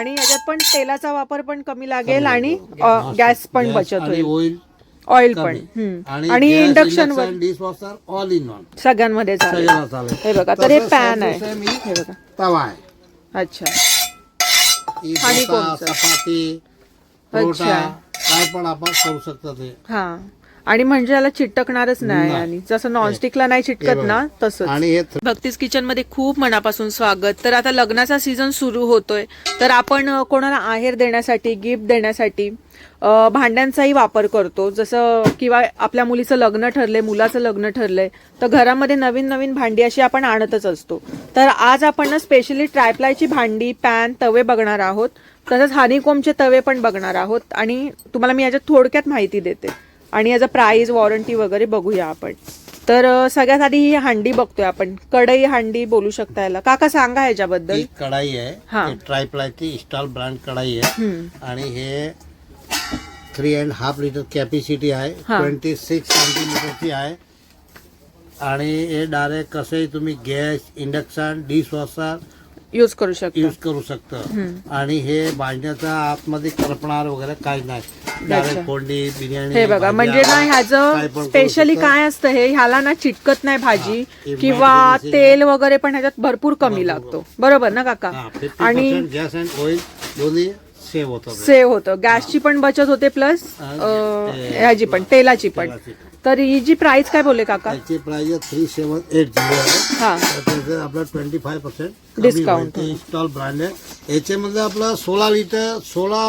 आणि याच्यात पण तेलाचा वापर पण कमी लागेल आणि अ, गॅस पण बचत आणि होईल. ऑइल ऑइल पण. हम्म. आणि इंडक्शन वर. Dish washer all in one सगळ्यांमध्ये चालेल. सगळ्याला चालेल. हे बघा तर हे तसंच पॅन आहे to same ही हे बघा. तवा आहे. अच्छा. ही आणि डोसा, कोणचं? चपाती अच्छा. काय पण आपण करू शकतो ते. हा. आणि म्हणजे याला चिटकणारच नाही. आणि जसं नॉनस्टिकला नाही चिटकत ना तसंच. आणि हे भक्तीस किचनमध्ये खूप मनापासून स्वागत. तर आता लग्नाचा सीझन सुरू होतोय. तर आपण अ, कोणाला आहेर देण्यासाठी गिफ्ट देण्यासाठी अ, भांड्यांचाही वापर करतो. जसं किंवा आपल्या मुलीचं लग्न ठरलंय मुलाचं लग्न ठरलंय तर घरामध्ये नवीन नवीन भांडी अशी आपण आणतच असतो. तर आज आपण स्पेशली ट्रायप्लायची भांडी पॅन तवे बघणार आहोत. तसंच हानिकोमचे तवे पण बघणार आहोत. आणि तुम्हाला मी याच्यात थोडक्यात माहिती देते. आणि याचा प्राईज वॉरंटी वगैरे बघूया आपण. तर सगळ्यात आधी ही हांडी बघतोय आपण. कढई हांडी बोलू शकता याला. काका सांगा ह्याच्याबद्दल. ही कढाई हा. आहे ट्रायप्लायची स्टॉल ब्रँड कढाई आहे. आणि हे three and half litre capacity आहे. ट्वेंटी सिक्स सेंटीमीटरची आहे. आणि हे डायरेक्ट कसंही तुम्ही gas induction dish washer use करू शकता. यूज करू शकता. आणि हे भाजण्याचा आतमध्ये करपणार वगैरे काही नाही. डायरेक्ट फोडणी बिर्याणी हे बघा म्हणजे ना ह्याचं स्पेशली. काय असतं हे? ह्याला ना चिटकत नाही भाजी किंवा तेल वगैरे पण ह्याच्यात भरपूर कमी लागतो. बरोबर ना काका? 50% आणि गॅस अँड ऑइल दोन्ही सेव्ह होतात सेव्ह होतं. गॅसची पण बचत होते प्लस ह्याची पण. तेलाची पण. तर ही जी प्राइस काय बोलले काका? त्याची price three seven eight zero आहे. हा. तर त्याचं आपलं twenty five percent Discount. Install brand आहे. याच्यामध्ये आपलं सोळा लिटर सोळा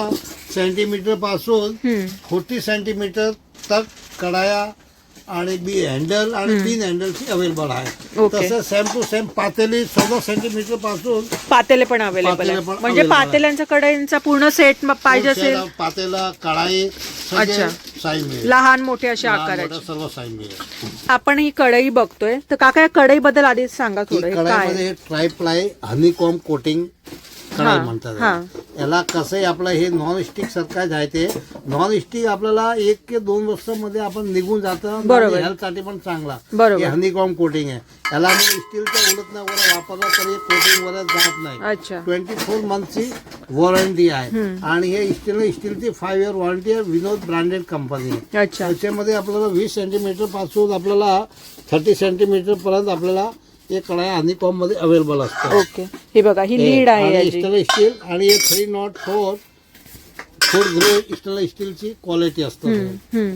सेंटीमीटरपासून हम्म. फोर्टी सेंटीमीटर तक कडाया आणि बी हँडल आणि बिन हँडलची अवेलेबल आहे. तसं सेम टू सेम पातेली चौदा सेंटीमीटरपासून पातेले पण अवेलेबल पातेले आहे पण म्हणजे available आहे. पातेल्यांचा कढईंचा पूर्ण सेट पाहिजे असेल. पातेला कढाई अच्छा. मिळेल. लहान मोठे अशा लहान आकाराचे सर्व साईज मिळेल. आपण ही कढई बघतोय. तर काका या कढई बद्दल आधी सांगा ही थोडं हे काय कढाईमध्ये ट्राय प्लाय हनीकॉम कोटिंग कढाई हा, म्हणतात. याला. कसं आहे आपलं हे नॉन स्टिक सारखं आहे ते नॉन स्टिक आपल्याला एक ते दोन वर्षामध्ये आपण निघून जातं बरोबर. हेल्थसाठी पण चांगला. बरोबर. हनीकॉम कोटिंग आहे. याला स्टीलच्या उलट ना वर वापरला तरी कोटिंग वर जात नाही. अच्छा. ट्वेंटी फोर मंथची वॉरंटी आहे. आणि हे स्टील स्टीलची फाईव्ह इयर वॉरंटी आहे विनोद ब्रँडेड कंपनी आहे अच्छा. त्याच्यामध्ये आपल्याला वीस सेंटीमीटरपासून आपल्याला थर्टी सेंटीमीटर पर्यंत आपल्याला एक कढाया हनीकॉममध्ये अवेलेबल असतात ओके. ही बघा ही लीड आहे याची. स्टील आणि हे three nought four four grade stainless स्टीलची क्वालिटी असते. हम्म.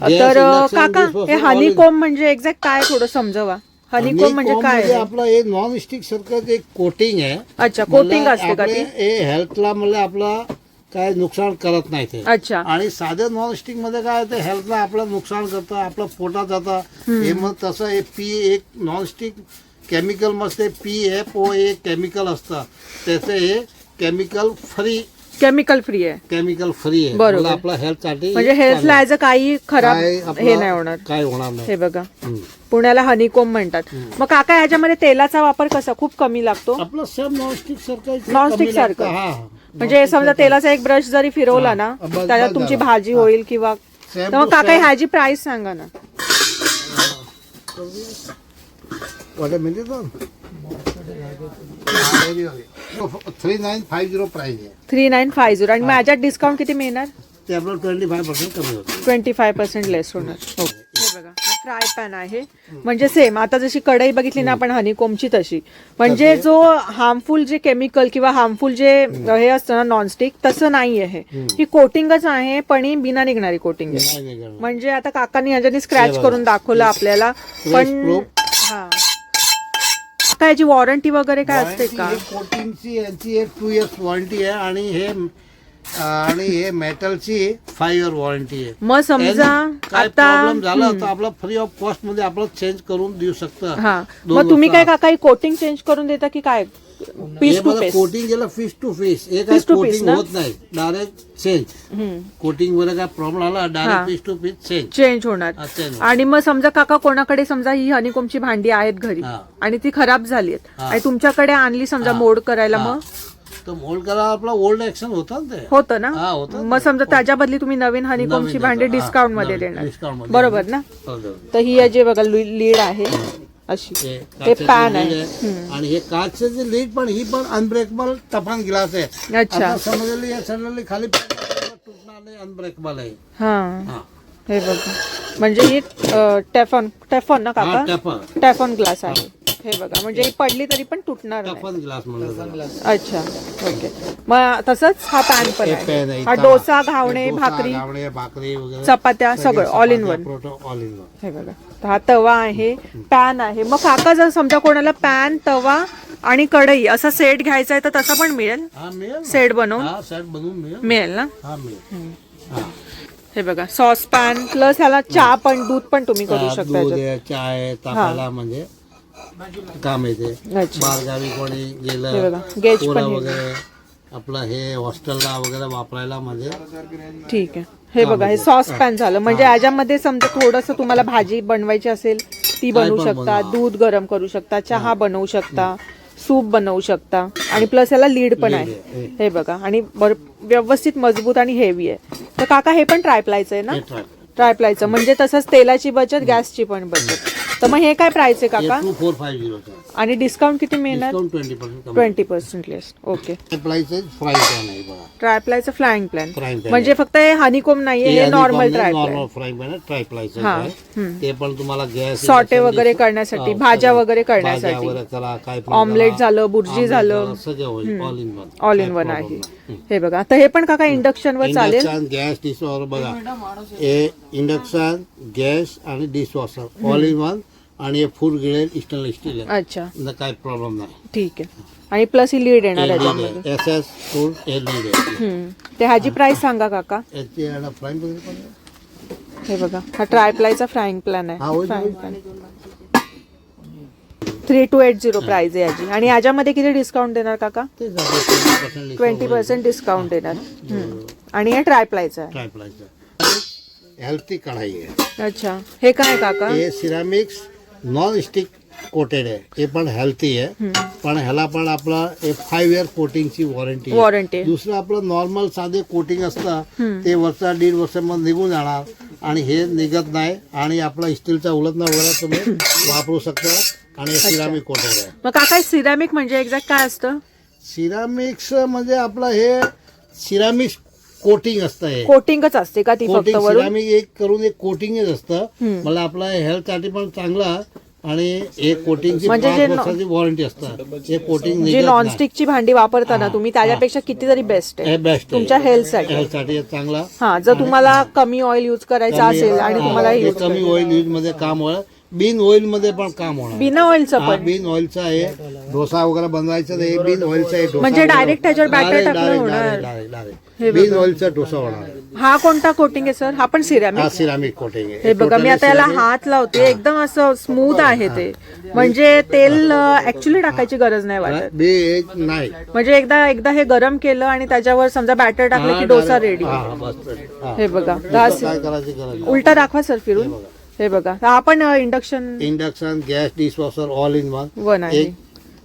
तर induction, काका dishwasher, हे हनीकोम म्हणजे एक्झॅक्ट काय थोडं समजवा. हनीकोम म्हणजे काय मध्ये आहे? आपलं हे नॉन स्टिक सारखं एक कोटिंग आहे अच्छा कोटिंग मला असते का आपले ती हे हेल्थला म्हणजे आपला काय नुकसान करत नाही ते. अच्छा. आणि साध्या नॉन स्टिकमध्ये काय होतं हेल्थला आपलं नुकसान करतं आपलं पोटात जातं. हे मग तसं हे पी एक नॉन स्टिक केमिकल मस्त P F O A chemical असतं. त्याचं हे केमिकल फ्री केमिकल फ्री आहे. केमिकल फ्री आहे. बरोबर. मला आपल्या हेल्थसाठी म्हणजे हेल्थला ऍज अ काही खराब काय आपलं- हे नाही होणार. काय होणार नाही. हे बघा. हम्म. पुण्याला हनीकोम म्हणतात. मग काका ह्याच्यामध्ये तेलाचा वापर कसा? खूप कमी लागतो. आपलं सेम नॉनस्टिक सारखं नॉनस्टिक कमी लागतं. सारखं? हा हा. म्हणजे समजा तेलाचा एक ब्रश जरी फिरवला ना हा, बस- त्याच्यात बस तुमची झालं. भाजी हा. होईल किंवा तर मग काका. ह्याची प्राइस सांगा ना? Three nine five zero price आहे थ्री नाईन फाय झिरो आणि माझ्यात डिस्काउंट किती मिळणार ते ट्वेंटी फाय पर्सेंट कमी होतं ट्वेंटी फाय पर्सेंट लेस होणार हे बघा फ्राय पॅन आहे. म्हणजे सेम आता जशी कढई बघितली ना आपण हनीकोमची तशी. म्हणजे जो हार्मफुल जे केमिकल किंवा हार्मफुल जे हे असतं ना नॉनस्टिक तसं नाही आहे ही कोटिंगच आहे पण ही बिना निघणारी कोटिंग आहे. म्हणजे आता काकांनी ह्याच्यानी स्क्रॅच. करून दाखवलं आपल्याला पण. हा. काय याची वॉरंटी वगैरे काय असते का? कोटिंगची यांची एक टू इयर्स वॉरंटी आहे आणि हे आणि हे मेटलची फाईव्ह इयर वॉरंटी आहे मग समजा काय आता प्रॉब्लेम झाला तर आपला फ्री ऑफ कॉस्टमध्ये आपलं चेंज करून देऊ शकतं हा मग तुम्ही काय. काका कोटिंग चेंज करून देता की काय पीस टू पीस कोटिंग गेलं फिश टू फिश हे काय piece कोटिंग? होत नाही डायरेक्ट चेंज कोटिंग वर काय प्रॉब्लेम आला. Direct fish to fish change change होणार. आणि मग समजा काका कोणाकडे समजा ही हनीकोमची भांडी आहेत घरी. आणि ती खराब झाली आहेत. आणि तुमच्याकडे आणली समजा. मोड करायला. मग तर मोल्ड करा आपला ओल्ड ऍक्शन होता ना ते. होतं ना? हा, होतं मग समजा त्याच्या बदली तुम्ही नवीन हनीकोमची नवीन भांडी देतो. हा, डिस्काउंटमध्ये नवीन देणार. मध्ये बरोबर ना? हो, हो. तर ही जे बघा लीड आहे. अशी. हे हे काचेचं पॅन lid आहे. हम्म. आणि हे काचेचे लीड पण ही पण अनब्रेकेबल टफन ग्लास आहे. अच्छा. आता समजलं हे सडनली खाली तुटणार नाही अनब्रेकेबल आहे. हा. हा. हे बघा. म्हणजे ही टेफॉन टेफॉन ना हा काका टफन टेफॉन ग्लास आहे. हे बघा म्हणजे ही पडली तरी पण तुटणार नाही. टफन ग्लास म्हणलं त्याला. अच्छा ओके. मग तसंच हा पॅन पण हे पॅन आहे आहे हा तवा. डोसा घावणे डोसा, भाकरी घावणे भाकरी वगैरे चपात्या सगळं all in one all in one हे बघा तर हा तवा आहे पॅन आहे. मग काका जर समजा कोणाला पॅन तवा आणि कढई असा सेट घ्यायचा आहे तर तसा पण मिळेल? हा मिळेल ना. सेट बनवून? हा सेट बनवून मिळेल मिळेल ना? हा मिळेल. हा. हे बघा सॉस पॅन प्लस ह्याला चहा पण दूध पण तुम्ही करू शकता दूध याच्यात. आहे म्हणजे काम येते बारगावी कोणी गेलं पोरं हे. वगैरे आपलं हे हॉस्टेलला वगैरे वापरायला म्हणजे ठीक आहे. हे बघा हे सॉस पॅन झालं. म्हणजे याच्यामध्ये समजा थोडस तुम्हाला भाजी बनवायची असेल ती बनवू शकता. दूध गरम करू शकता चहा बनवू शकता सूप बनवू शकता. आणि प्लस याला लीड पण आहे. हे. बघा आणि व्यवस्थित मजबूत आणि हेवी आहे. तर काका हे पण ट्रायप्लायचं आहे ना? try. ट्रायप्लायचं म्हणजे तसंच तेलाची बचत गॅसची पण बचत. तर मग हे काय प्राइस आहे हे काका टू फोर झिरोचा आणि डिस्काउंट किती मिळणार? Discount twenty percent twenty percent less okay price fry pan आहे बघा. ट्रायप्लायचं फ्लाइंग प्लॅन म्हणजे फक्त हे हनीकोम नाहीये हे नॉर्मल पॅन ट्राय प्लायचं हा, हम्म. ते पण तुम्हाला गॅस सॉटे वगैरे करण्यासाठी भाज्या वगैरे करण्यासाठी. काय पण ऑमलेट. झालं बुर्जी झालं. सगळं होईल. All in one all in one आहे. हे बघा तर हे पण काका इंडक्शन वर चालेल? इंडक्शन गॅस डिशवॉशर बघा. हे इंडक्शन गॅस आणि डिशवॉशर ऑल इन वन आणि हे फूड ग्रेड स्टेनलेस स्टील आहे अच्छा. न काही प्रॉब्लेम नाही. ठीक आहे. आणि प्लस ही लीड येणार याच्यामध्ये एस एस फूड हे लीड आहे. हम्म. ते ह्याची प्राइस सांगा काका. याची याला फ्राईंग वगैरे पण आहे. हे बघा हा ट्रायप्लायचा फ्राईंग प्लॅन हा, आहे होईल, फ्राईंग होईल. Plan three two eight zero price आहे याची. आणि याच्यामध्ये किती डिस्काउंट देणार काका? तेच आपलं 20% ट्वेंटी पर्सेंट डिस्काउंट देणार. हम्म. आणि हे आहे. ट्राय प्लायचं हेल्थी कढाई आहे. अच्छा. हे काय काका? हे सिरामिक्स नॉन स्टिक कोटेड आहे. हे पण हेल्थी आहे. पण ह्याला पण आपला फाईव्ह इयर कोटिंगची वॉरंटी वॉरंटी दुसरं आपलं नॉर्मल साधे कोटिंग असतं ते वर्षा दीड वर्षामध्ये निघून जाणार आणि हे निघत नाही आणि आपला स्टीलचा उलटणा वगैरे तुम्ही वापरू शकता आणि सिरामिक कोटेड आहे. मग काका सिरामिक म्हणजे एक्झॅक्ट काय असतं? सिरामिक्स म्हणजे आपलं हे सिरामिक्स कोटिंग असतं कोटिंगच असते का ती फक्त कोटिंग वरून? सिरामिक एक करून एक कोटिंगच असतं. मला आपला हेल्थसाठी पण चांगला आणि एक कोटिंगची म्हणजे पाच जे न- वर्षाची वॉरंटी असतं. हे कोटिंग जी नॉनस्टिकची भांडी वापरताना तुम्ही त्याच्यापेक्षा कितीतरी बेस्ट आहे. बेस्ट तुमच्या हेल्थसाठी हेल्थसाठी हे चांगला. हा जर तुम्हाला कमी ऑइल युज करायचा असेल आणि तुम्हाला हे use कमी ऑइल यूजमध्ये काम होणार. बिन ऑइलमध्ये पण काम होणार. बिना ऑइलचं हा पण. बिन ऑइलचा आहे. डोसा वगैरे बनवायचा तर हे बिन ऑइलचा आहे डोसा म्हणजे वगैरे- direct त्याच्यावर batter Direct, टाकलं direct, होणार. direct, direct, direct. बिन ऑइलचा डोसा होणार. आहे. हा कोणता कोटिंग आहे सर हा पण सिरामिक हा सिरामिक कोटिंग आहे. हे बघा मी आता याला हात लावते. एकदम असं स्मूथ आहे ते. म्हणजे तेल ऍक्च्युली टाकायची गरज नाही वाटत. बी एक नाही. म्हणजे एकदा एकदा हे गरम केलं आणि त्याच्यावर समजा बॅटर टाकलं की डोसा रेडी हा हा, बस हा. हे बघा दुसरं काय करायची गरज नाही. उलटा दाखवा सर फिरून. हे बघा. हा पण induction induction gas dishwasher all in one one आहे. एक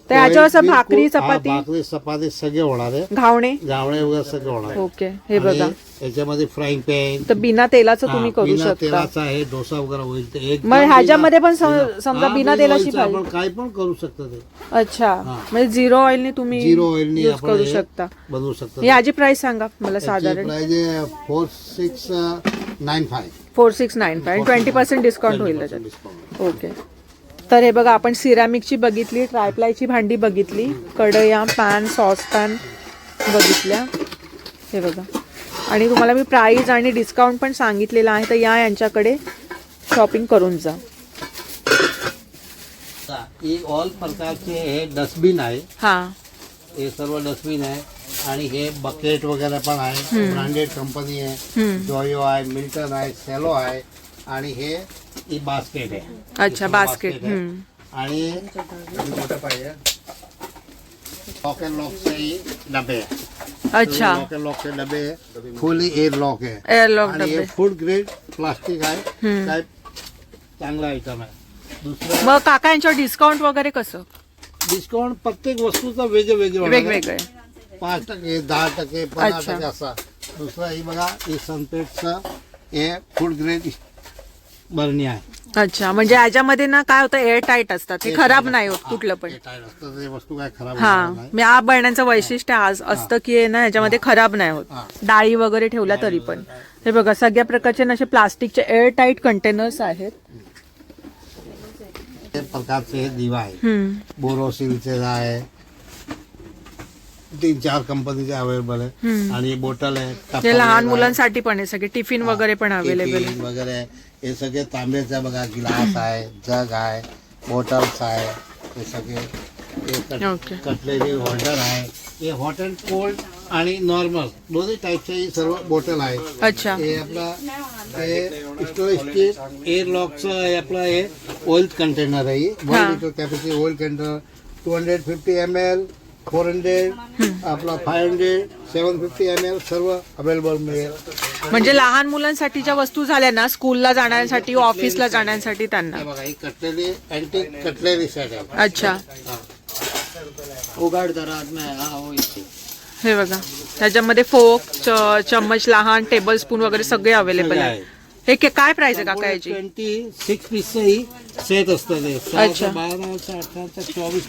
तर याच्यावर असं बिलकुल- भाकरी चपाती? भाकरी चपाती सगळे होणार आहे. घावणे? गावणे वगैरे सगळे होणार आहे. ओके हे बघा. आणि याच्यामध्ये फ्राईंग पॅन तर बिना तेलाचं तुम्ही करू शकता. तेलाचा आहे डोसा वगैरे होईल ते मग ह्याच्यामध्ये पण सम- समजा हा, बिना बिन तेलाची भाजी आपण काय पण करू शकतो ते. अच्छा म्हणजे झिरो ऑइलने तुम्ही झिरो ऑइलनी यूज आपण करू हे शकता. बनवू शकतो याची प्राइस सांगा मला साधारण. Price four six nine five four six nine five twenty percent discount होईल त्याच्यात. ओके तर हे बघा आपण सिरामिकची बघितली ट्रायप्लायची भांडी बघितली कढया पॅन सॉसपॅन बघितल्या. हे बघा. आणि तुम्हाला मी प्राईज आणि डिस्काउंट पण सांगितलेलं आहे तर या यांच्याकडे शॉपिंग करून जा. ही ऑल प्रकारचे हे डस्टबिन आहे. हां. हे सर्व डस्टबिन आहे. आणि हे बकेट वगैरे पण आहे. ब्रँडेड कंपनी आहे. जॉयो आहे मिल्टन आहे सेलो आहे. आणि हे ही बास्केट आहे. अच्छा बास्केट. आणि लॉक अँड लॉकचे डबे आहे. अच्छा. लॉक अँड लॉकचे डबे फुली एअर लॉक आहे. एअरलॉक आणि हे डबे. फूड ग्रेड प्लास्टिक आहे. हम्म. काय चांगला आयटम आहे. दुसरं मग काका यांच्यावर डिस्काउंट वगैरे कसं? डिस्काउंट प्रत्येक वस्तूचा वेगळे वेगळे होणार आहे. वेगवेगळे. पाच टक्के दहा टक्के पंधरा अच्छा. टक्के असा. दुसरा हे बघा हे सनपेटचं हे फूड ग्रेड बरणी आहे. अच्छा म्हणजे याच्यामध्ये ना काय होतं एअर टाईट असतात. हे खराब नाही होत कुठलं पण. हे टायर असतं ते वस्तू काय खराब हा होणार नाही. मी या बरण्याचं वैशिष्ट्य आज असतं की हे ना याच्यामध्ये खराब नाही. होत. डाळी वगैरे ठेवल्या तरी पण. हे बघा सगळ्या प्रकारचे ना असे प्लास्टिकचे एअर टाईट कंटेनर्स आहेत. हे प्रकारचे हे दिवा आहे हम्म. बोरोसिलचे आहे. तीन चार कंपनीचे अवेलेबल आहे. आणि बोटल आहे लहान मुलांसाठी पण आहे सगळे टिफिन वगैरे पण अवेलेबल आहे वगैरे आहे. हे सगळे तांब्याचा बघा गिलास आहे जग आहे बॉटल्स आहे हे सगळे हे कट- ओके कटलेरी होल्डर आहे. हे हॉट अँड कोल्ड आणि नॉर्मल दोन्ही टाईपचे सर्व बॉटल आहे. अच्छा. हे आपला हे एअर लॉकचं हे आपलं हे ऑइल कंटेनर आहे. One litre capacity oil container two hundred fifty M L four hundred आपला five hundred seven fifty M L सर्व अवेलेबल मिळेल. म्हणजे लहान मुलांसाठीच्या वस्तू झाल्या ना स्कूलला जाण्यासाठी ऑफिसला जाण्यासाठी त्यांना. हे बघा ही कटलेरी अँटी कटलेरी सेट आहे. अच्छा. उघाड जरा हा हो इथे. हे बघा त्याच्यामध्ये फोक चम्मच लहान टेबल स्पून वगैरे सगळे अवेलेबल आहे. हे के- काय प्राइस आहे काका याची? ट्वेंटी सिक्स पीसचं ही सेट असतं ते. अच्छा. बारा अठराचं चोवीस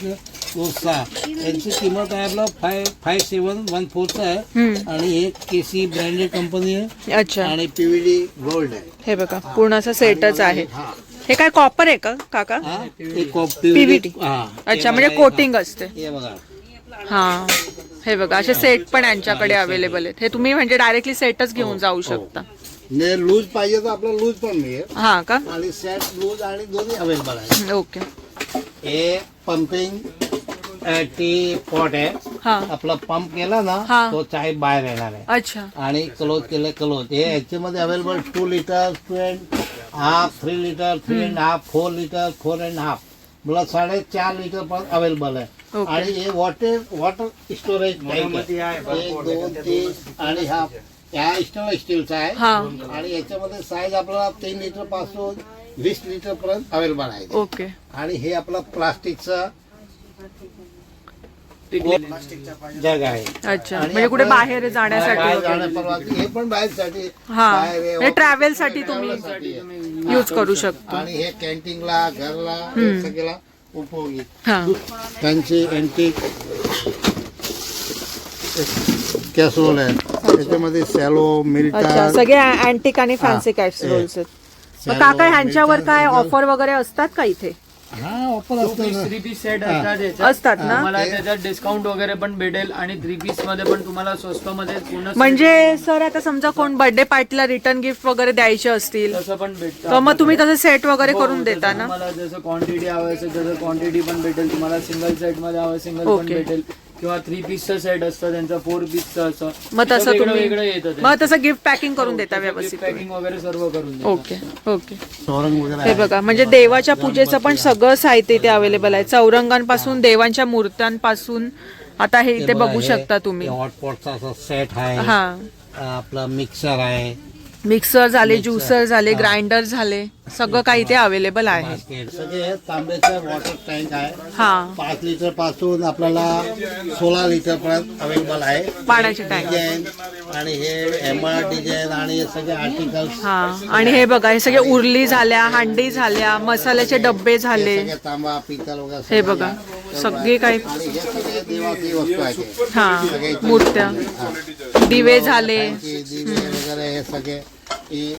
सहा यांची किंमत आहे आपलं फाय फाय सेवन वन फोरचं आहे. हम्म. आणि हे केसी ब्रँडेड कंपनी आहे. अच्छा. आणि पीव्हीडी गोल्ड आहे. हे बघा पूर्ण असं सेटच आहे. हा. हे काय कॉपर आहे का काका? हा? हे PVD. हा. अच्छा हे म्हणजे कोटिंग असते. हे बघा. हा. हे बघा असे सेट पण यांच्याकडे अवेलेबल आहेत. हे तुम्ही म्हणजे डायरेक्टली सेटच घेऊन जाऊ शकता. ने लूज पाहिजे तर आपलं लूज पण मिळेल. हा का? आणि सेट लूज आणि दोन्ही अवेलेबल आहे ओके. हे पंपिंग टी पॉट आहे. हा. आपला पंप केला ना. तो चाय बाहेर येणार आहे. अच्छा. आणि क्लोज केलं क्लोज हे याच्यामध्ये available two litre two and half three litre three and half four litre four and half मला साडेचार लिटर पण अवेलेबल आहे. आणि हे वॉटर वॉटर स्टोरेज आहे. एक दोन तीन आणि हा ह्या स्टेनलेस स्टीलचा आहे. हा. आणि याच्यामध्ये साईज आपल्याला तीन लिटरपासून वीस लिटर पर्यंत अवेलेबल आहे. ओके. आणि हे आपला प्लास्टिकचा जग आहे. अच्छा. म्हणजे कुठे बाहेर जाण्यासाठी बाहेर वगैरे. जाण्यापरवानगी हे पण बाहेरसाठी बाहेर ट्रॅव्हलसाठी तुम्ही. यूज करू शकतो. आणि हे कॅन्टीनला घरला हे सगळ्याला उपयोगी. हा. त्यांची अँटिक कॅसरोल आहे. त्याच्यामध्ये सॅलो अच्छा मिल्टा सगळे अँटिक आणि फॅन्सी कॅसरोल्स आहेत. मग काका ह्यांच्यावर काय ऑफर वगैरे असतात का इथे? हा ऑफर असतो. ना. थ्री पीस सेट असतात याच्यात. असतात ना? तुम्हाला त्याच्यात डिस्काउंट वगैरे पण भेटेल आणि थ्री पीसमध्ये पण तुम्हाला स्वस्त मध्ये पूर्ण set म्हणजे सर आता समजा कोण बर्थडे पार्टीला रिटर्न गिफ्ट वगैरे द्यायचे असतील तसं पण भेटतं तर मग तुम्ही तसं सेट वगैरे हो, करून जसं देता ना? तुम्हाला जसं क्वांटिटी हवं असेल तसं क्वांटिटी पण भेटेल. तुम्हाला सिंगल सेटमध्ये हवं सिंगल पण. भेटेल. किंवा थ्री पीसचं सेट असतं त्यांचं फोर पीसचं असं मग तसं वेगळं तुम्ही वेगळं येतं ते. मग तसं गिफ्ट पॅकिंग करून देता व्यवस्थित तुम्ही. पॅकिंग वगैरे सर्व करून. Okay okay. चौरंग वगैरे हे. बघा म्हणजे देवाच्या पूजेचं पण सगळं साहित्य इथे अवेलेबल आहे. चौरंगांपासून देवांच्या मूर्त्यांपासून आता हे इथे बघा, हे- शकता तुम्ही. हे हॉटपॉटचा असा सेट आहे. हा. आपला मिक्सर आहे. मिक्सर झाले ज्युसर झाले ग्राइंडर झाले सगळं काही इथे अवेलेबल आहे. सगळे हे तांब्याचा वॉटर टँक आहे. हा. पाच लिटरपासून आपल्याला सोळा लिटर पर्यंत अवेलेबल आहे. पाण्याचे टँक डिझाईन आणि हे एमआर डिझाईन आणि हे सगळे आर्टिकल्स हा. आणि हे बघा हे सगळे उरली झाल्या हांडी झाल्या मसाल्याचे डब्बे झाले. सगळे तांबा पितल वगैरे हे सगळे बघा आहे. सगळे काही आणि हे सगळे देवाची वस्तू आहे हा मूर्त्या. दिवे झाले दिवे वगैरे हे सगळे हे